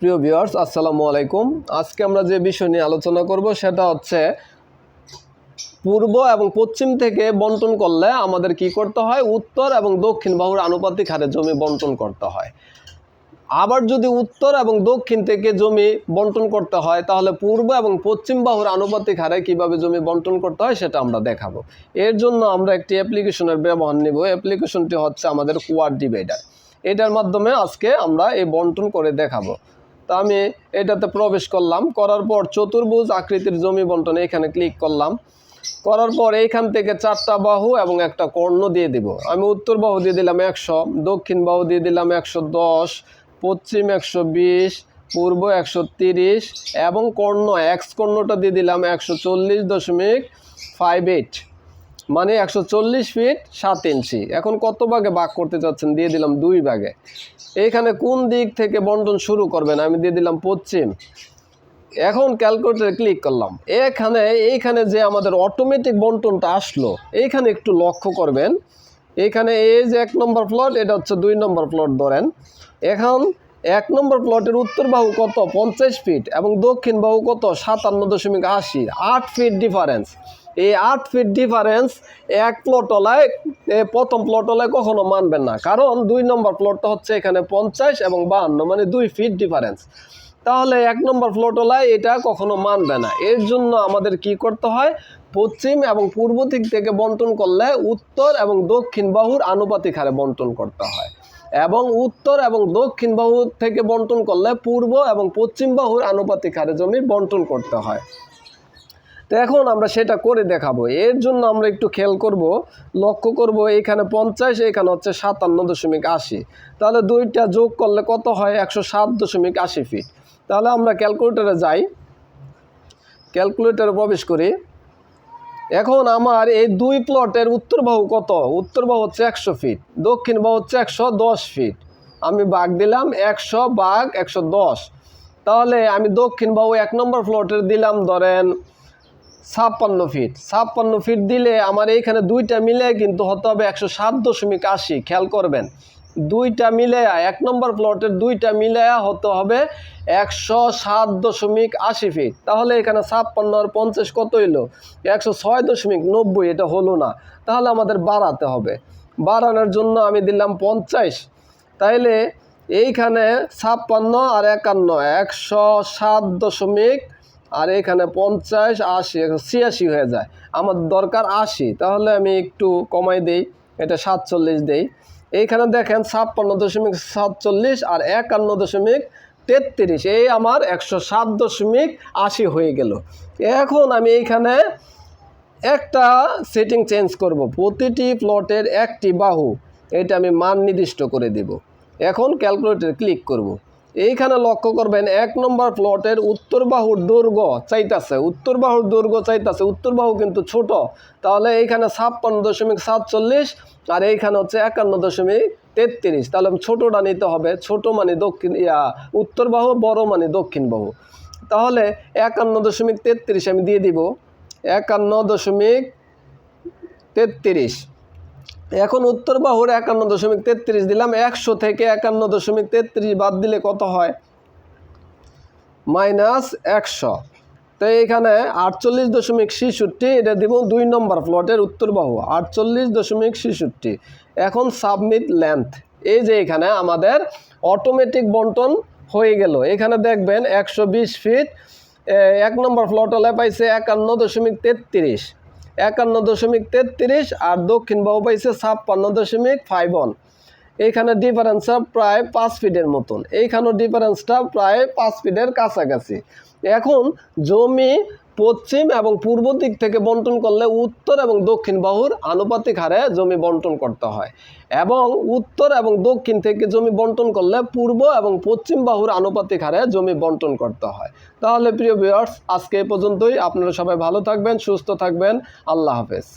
প্রিয় ভিউয়ার্স আসসালামু আলাইকুম। আজকে আমরা যে বিষয় নিয়ে আলোচনা করব সেটা হচ্ছে পূর্ব এবং পশ্চিম থেকে বন্টন করলে আমাদের কি করতে হয়? উত্তর এবং দক্ষিণ বাহুর আনুপাতিক হারে জমি বন্টন করতে হয়। আবার যদি উত্তর এবং দক্ষিণ থেকে জমি বন্টন করতে হয়, তাহলে পূর্ব এবং পশ্চিম বাহুর আনুপাতিক হারে কীভাবে জমি বন্টন করতে হয় সেটা আমরা দেখাবো। এর জন্য আমরা একটি অ্যাপ্লিকেশনের ব্যবহার নিব। অ্যাপ্লিকেশনটি হচ্ছে আমাদের কোয়ার ডিভাইডার এটার মাধ্যমে আজকে আমরা এই বন্টন করে দেখাবো। তা আমি এটাতে প্রবেশ করলাম। করার পর চতুর্ভুজ আকৃতির জমি বন্টনে এখানে ক্লিক করলাম। করার পর এইখান থেকে চারটা বাহু এবং একটা কর্ণ দিয়ে দিব। আমি উত্তর বাহু দিয়ে দিলাম একশো, দক্ষিণ বাহু দিয়ে দিলাম একশো দশ, পশ্চিম একশো বিশ, পূর্ব একশো তিরিশ এবং কর্ণ এক্স কর্ণটা দিয়ে দিলাম একশো চল্লিশ দশমিক ফাইভ এইট মানে একশো চল্লিশ ফিট সাত ইঞ্চি এখন কত ভাগে ভাগ করতে চাচ্ছেন? দিয়ে দিলাম দুই ভাগে। এইখানে কোন দিক থেকে বন্টন শুরু করবেন? আমি দিয়ে দিলাম পশ্চিম। এখন ক্যালকুলেটারে ক্লিক করলাম। এখানে, এইখানে যে আমাদের অটোমেটিক বন্টনটা আসলো, এইখানে একটু লক্ষ্য করবেন। এখানে এই যে এক নম্বর প্লট এটা হচ্ছে দুই নম্বর প্লট ধরেন। এখন এক নম্বর প্লটের উত্তর বাহু কত? পঞ্চাশ ফিট এবং দক্ষিণ বাহু কত? সাতান্ন দশমিক আশি। আট ফিট ডিফারেন্স এই আট ফিট ডিফারেন্স এক প্লটলায় এ প্রথম প্লটলায় কখনো মানবেন না। কারণ দুই নম্বর প্লটটা হচ্ছে এখানে পঞ্চাশ এবং বাহান্ন মানে দুই ফিট ডিফারেন্স তাহলে এক নম্বর প্লটলায় এটা কখনো মানবে না। এর জন্য আমাদের কি করতে হয়? পশ্চিম এবং পূর্ব দিক থেকে বন্টন করলে উত্তর এবং দক্ষিণ বাহুর আনুপাতিক হারে বন্টন করতে হয়। এবং উত্তর এবং দক্ষিণ বাহু থেকে বন্টন করলে পূর্ব এবং পশ্চিম বাহুর আনুপাতিক হারে জমি বন্টন করতে হয়। তো এখন আমরা সেটা করে দেখাবো। এর জন্য আমরা একটু খেয়াল করব, লক্ষ্য করব এখানে পঞ্চাশ, এখানে হচ্ছে সাতান্ন দশমিক আশি। তাহলে দুইটা যোগ করলে কত হয়? একশো সাত দশমিক আশি ফিট তাহলে আমরা ক্যালকুলেটারে যাই। ক্যালকুলেটারে প্রবেশ করি। এখন আমার এই দুই প্লটের উত্তর বাহু কত? উত্তর বাহু হচ্ছে একশো ফিট, দক্ষিণ বাহু হচ্ছে একশো দশ ফিট। আমি বাঘ দিলাম একশো বাঘ একশো দশ। তাহলে আমি দক্ষিণ বাহু এক নম্বর প্লটের দিলাম ধরেন ছাপ্পান্ন ফিট। ছাপ্পান্ন ফিট দিলে আমার এইখানে দুইটা মিলে কিন্তু হতে হবে একশো সাত দশমিক আশি, খেয়াল করবেন। দুইটা মিলে এক নম্বর প্লটের দুইটা মিলে হতে হবে একশো সাত দশমিক আশি ফিট তাহলে এখানে ছাপ্পান্ন আর পঞ্চাশ কত হইল? একশো ছয় দশমিক নব্বই, এটা হলো না। তাহলে আমাদের বাড়াতে হবে। বাড়ানোর জন্য আমি দিলাম পঞ্চাশ। তাইলে এইখানে ছাপ্পান্ন আর একান্ন, একশো সাত দশমিক আর এখানে পঞ্চাশ আশি ছিয়াশি হয়ে যায়। আমার দরকার আশি। তাহলে আমি একটু কমাই দেই। এটা সাতচল্লিশ দেই। এইখানে দেখেন ছাপ্পান্ন দশমিক সাতচল্লিশ আর একান্ন দশমিক তেত্রিশ। এই আমার একশো সাত দশমিক আশি হয়ে গেল। এখন আমি এইখানে একটা সেটিং চেঞ্জ করব। প্রতিটি প্লটের একটি বাহু, এটা আমি মান নির্দিষ্ট করে দেব। এখন ক্যালকুলেটর ক্লিক করব। এইখানে লক্ষ্য করবেন এক নম্বর প্লটের উত্তর বাহুর দৈর্ঘ্য চাইতাছে, উত্তর বাহুর দৈর্ঘ্য চাইতাছে, উত্তর বাহু কিন্তু ছোট। তাহলে এইখানে ছাপ্পান্ন দশমিক সাতচল্লিশ আর এইখানে হচ্ছে একান্ন দশমিক তেত্রিশ। তাহলে ছোটোটা নিতে হবে, ছোট মানে দক্ষিণ, ইয়া, উত্তর বাহু, বড় মানে দক্ষিণ বাহু। তাহলে একান্ন দশমিক তেত্রিশ আমি দিয়ে দিব। একান্ন দশমিক তেত্রিশ। এখন উত্তর বাহুর একান্ন দশমিক তেত্রিশ দিলাম, একশো থেকে একান্ন দশমিক তেত্রিশ বাদ দিলে কত হয়? মাইনাস একশো। তো এখানে আটচল্লিশ দশমিক ছেষট্টি, এটা দিব দুই নম্বর প্লটের উত্তর বাহু, আটচল্লিশ দশমিক ছেষট্টি। এখন সাবমিট লেন্থ, এই যে এখানে আমাদের অটোমেটিক বন্টন হয়ে গেল। এখানে দেখবেন একশো বিশ ফিট এক নম্বর প্লট হলে পাইছে একান্ন দশমিক তেত্রিশ। একান্ন দশমিক তেত্রিশ আর দক্ষিণ বাহু পাইছে ছাপ্পান্ন দশমিক ফাইভ ওয়ান। এইখানে ডিফারেন্সটা প্রায় পাঁচ ফিটের মতন। এইখানেও ডিফারেন্সটা প্রায় পাঁচ ফিটের কাছাকাছি। এখন জমি পশ্চিম এবং পূর্ব দিক থেকে বন্টন করলে উত্তর এবং দক্ষিণ বাহুর আনুপাতিক হারে জমি বন্টন করতে হয়। এবং উত্তর এবং দক্ষিণ থেকে জমি বন্টন করলে পূর্ব এবং পশ্চিম বাহুর আনুপাতিক হারে জমি বন্টন করতে হয়। তাহলে প্রিয় ভিউয়ার্স আজকে এ পর্যন্তই। আপনারা সবাই ভালো থাকবেন, সুস্থ থাকবেন। আল্লাহ হাফেজ।